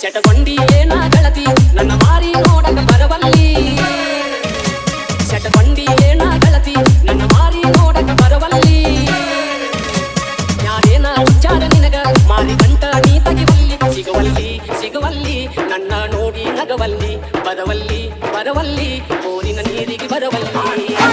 ಸೆಟಗೊಂಡಿ, ಏನ ಗಳತಿ ನನ್ನ ಮಾರಿ ನೋಡಕ ಬರವಲ್ಲಿ. ಸೆಟಗೊಂಡಿ, ಏನ ಗಳತಿ ನನ್ನ ಮಾರಿ ನೋಡಕ ಬರವಲ್ಲಿ. ಯಾರೇನ ಉಚ್ಚಾರ ನಿನಗ, ಮಾರಿ ಗಂಟ ನೀ ತಗಿವಲ್ಲಿ ಸಿಗವಲ್ಲಿ ಸಿಗವಲ್ಲಿ ನನ್ನ ನೋಡಿ ನಗವಲ್ಲಿ ಬರವಲ್ಲಿ. ಬರವಲ್ಲಿ ಓರಿನ ನೀರಿಗೆ ಬರವಲ್ಲಿ.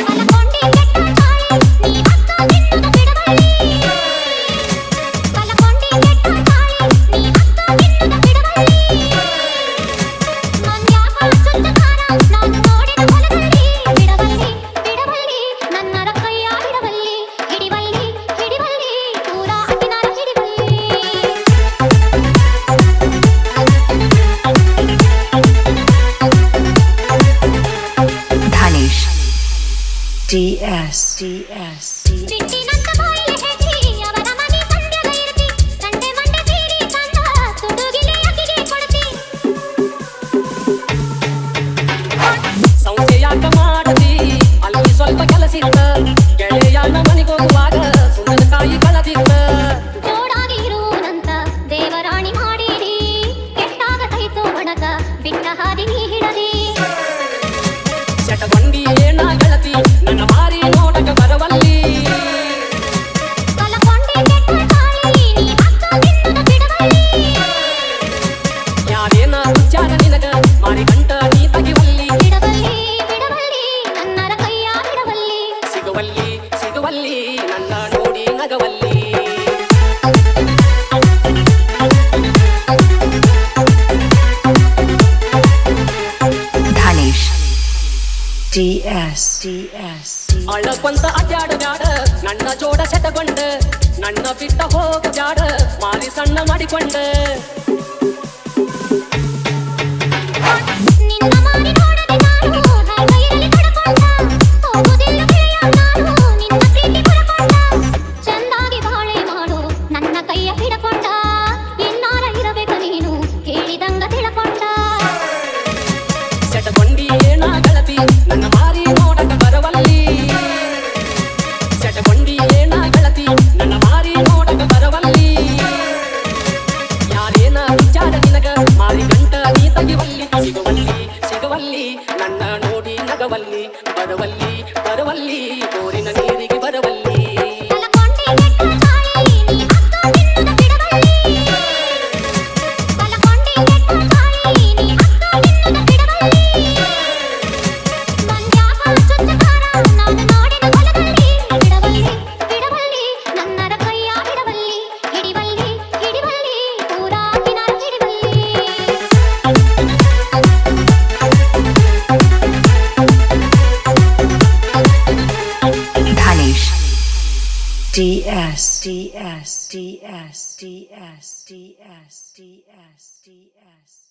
ಡಿಎಸ್ ಅಲ್ಲಿ ಸ್ವಲ್ಪ ಕೆಲಸ ಗೆಳೆಯ ಮನೆಗೋಗುವಾಗ ಡಿಎಸ್ ಡಿಎಸ್ ಅಳಕೊಂತ ಅಡ್ಡಾಡ ಬ್ಯಾಡ ನನ್ನ ಜೋಡ ಸೆಟಗೊಂಡ ನನ್ನ ಬಿಟ್ಟ ಹೋಗ ಬ್ಯಾಡ ಮಾರಿ ಸಣ್ಣ ಮಾಡಿಕೊಂಡ. ಸೆಟಗೊಂಡಿ ಸಿಗವಲ್ಲಿ ನನ್ನ ನೋಡಿ ನಗವಲ್ಲಿ ಬರವಲ್ಲಿ ಬರವಲ್ಲಿ DS DS DS DS DS DS DS